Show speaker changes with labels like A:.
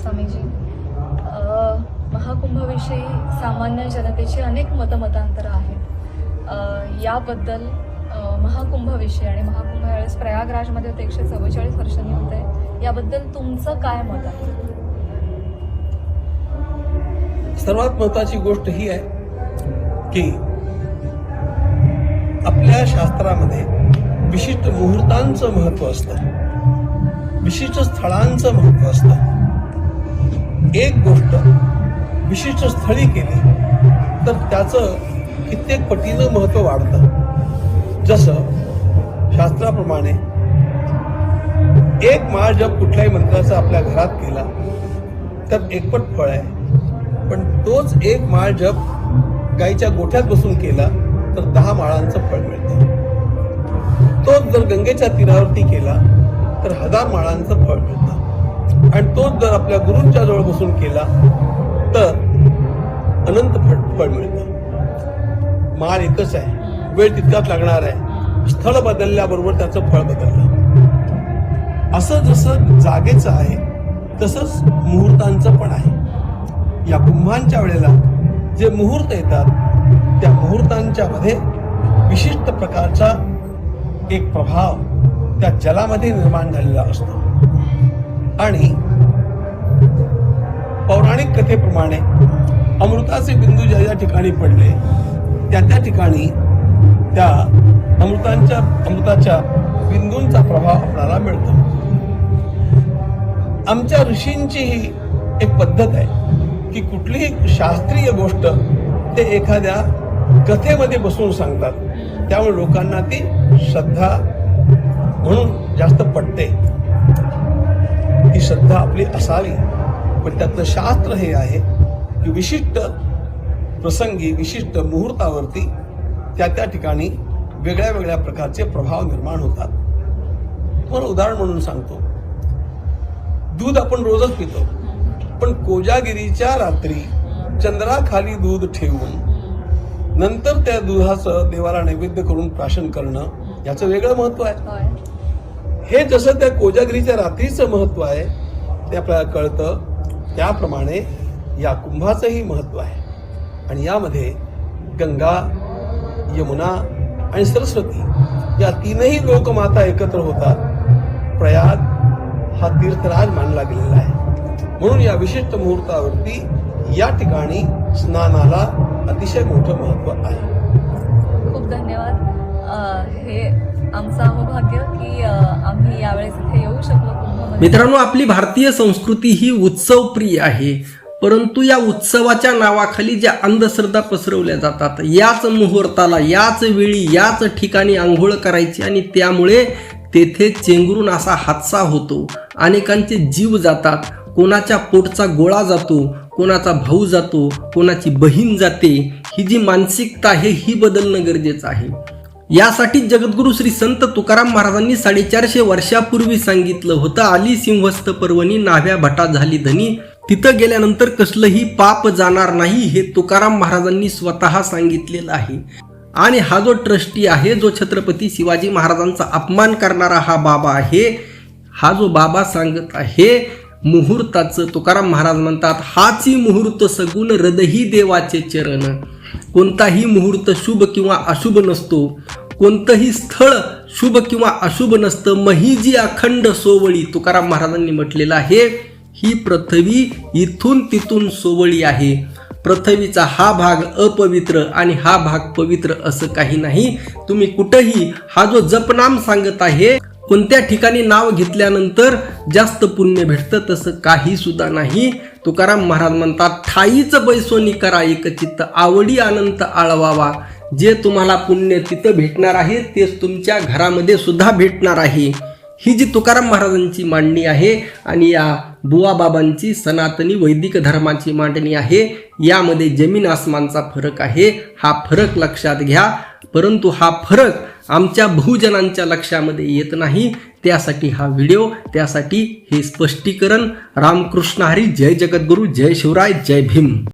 A: स्वामीजी महाकुंभविषयी महाकुंभाविषयी सामान्य जनतेची अनेक मतमतांतरं आहेत याबद्दल महाकुंभविषयी महाकुंभाविषयी आणि महाकुंभ यावेळेस प्रयागराजमध्ये होते एकशे चव्वेचाळीस वर्षांनी होते याबद्दल तुमचं काय मत आहे?
B: सर्वात महत्वाची गोष्ट ही आहे की आपल्या शास्त्रामध्ये विशिष्ट मुहूर्तांचं महत्त्व असतं. विशिष्ट स्थळांचं महत्त्व असतं. एक गोष्ट विशिष्ट स्थळी केली तर त्याचं कित्येक पटीनं महत्त्व वाढतं. जसं शास्त्राप्रमाणे एक माळ जप कुठल्याही मंत्राचा आपल्या घरात केला तर एकपट फळ आहे. पण तोच एक माळ जप गाईच्या गोठ्यात बसून केला तर दहा माळांचं फळ मिळतं. तोच जर गंगेच्या तीरावरती केला तर हजार माळांचं फळ मिळतं. आणि तोच जर आपल्या गुरूंच्या जवळ बसून केला तर अनंत फळ फळ मिळतं. माल एकच आहे. वेळ तितकाच लागणार आहे. स्थळ बदलल्याबरोबर त्याचं फळ बदललं. असं जसं जागेचं आहे तसंच मुहूर्तांचं पण आहे. या कुंभांच्या वेळेला जे मुहूर्त येतात त्या मुहूर्तांच्या मध्ये विशिष्ट प्रकारचा एक प्रभाव त्या जलामध्ये निर्माण झालेला असतो. आणि पौराणिक कथेप्रमाणे अमृताचे बिंदू ज्या ज्या ठिकाणी पडले त्या त्या ठिकाणी त्या अमृतांच्या अमृताच्या बिंदूंचा प्रभाव आपल्याला मिळतो. आमच्या ऋषींची ही एक पद्धत आहे की कुठलीही शास्त्रीय गोष्ट ते एखाद्या कथेमध्ये बसून सांगतात. त्यामुळे लोकांना ती श्रद्धा म्हणून जास्त पटते. ती श्रद्धा आपली असावी. पण त्यातलं शास्त्र हे आहे की विशिष्ट प्रसंगी विशिष्ट मुहूर्तावरती त्या त्या ठिकाणी वेगळ्या वेगळ्या प्रकारचे प्रभाव निर्माण होतात. पण उदाहरण म्हणून सांगतो. दूध आपण रोजच पितो. पण कोजागिरीच्या रात्री चंद्राखाली दूध ठेवून नंतर त्या दुधाचं देवाला नैवेद्य करून प्राशन करणं याचं वेगळं महत्त्व आहे. हे जसं त्या कोजागिरीच्या रात्रीचं महत्त्व आहे ते आपल्याला कळतं. त्याप्रमाणे या कुंभाचंही महत्त्व आहे. आणि यामध्ये गंगा यमुना आणि सरस्वती या तीनही लोकमाता एकत्र होतात. प्रयाग हा तीर्थराज मानला गेलेला आहे. म्हणून या विशिष्ट मुहूर्तावरती या ठिकाणी स्नानाला अतिशय मोठं महत्त्व आहे.
C: मित्रांनो आपली भारतीय संस्कृती ही उत्सवप्रिय आहे. परंतु या उत्सवाच्या नावाखाली ज्या अंधश्रद्धा पसरवल्या जातात याच मुहूर्ताला याच वेळी याच ठिकाणी आंघोळ करायची आणि त्यामुळे तेथे चेंगरून असा हादसा होतो. अनेकांचे जीव जातात. कोणाच्या पोटचा गोळा जातो कोणाचा भाऊ जातो कोणाची बहीण जाते. ही जी मानसिकता आहे ही बदलणं गरजेचं आहे. यासाठी जगद्गुरु श्री संत तुकाराम महाराजांनी साडेचारशे वर्षापूर्वी सांगितलं होतं आली सिंहस्थ पर्वणी नाव्या भटा झाली धनी. तिथं गेल्यानंतर कसलंही पाप जाणार नाही हे तुकाराम महाराजांनी स्वतः सांगितलेलं आहे. आणि हा जो ट्रस्टी आहे जो छत्रपती शिवाजी महाराजांचा अपमान करणारा हा बाबा आहे हा जो बाबा सांगत आहे मुहूर्ताचं तुकाराम महाराज म्हणतात हाची मुहूर्त सगुण हृदही देवाचे चरण. कोणताही मुहूर्त शुभ किंवा अशुभ नसतो. कोणतंही स्थळ शुभ किंवा अशुभ नसतं. महिजी अखंड सोवळी. तुकाराम महाराजांनी म्हटलेलं आहे ही पृथ्वी इथून तिथून सोवळी आहे. पृथ्वीचा हा भाग अपवित्र आणि हा भाग पवित्र असं काही नाही. तुम्ही कुठंही हा जो जपनाम सांगत आहे कोणत्या ठिकाणी नाव घेतल्यानंतर जास्त पुण्य भेटतं तसं काही सुद्धा नाही. तुकाराम महाराज म्हणतात ठाईच बैसोनी करा एकचित्त आवडी अनंत आळवावा. जे तुम्हाला पुण्य तिथं भेटणार आहे तेच तुमच्या घरामध्ये सुद्धा भेटणार आहे. ही जी तुकाराम महाराजांची मांडणी आहे आणि या बुवा बाबांची सनातनी वैदिक धर्माची मांडणी आहे. यामध्ये जमीन आसमानचा फरक आहे. हा फरक लक्षात घ्या. परंतु हा फरक आमच्या बहुजनांच्या लक्षामध्ये येत नाही. त्यासाठी हा व्हिडिओ त्यासाठी हे स्पष्टीकरण. रामकृष्ण हरी जय जगद्गुरू जय शिवराय जय भीम.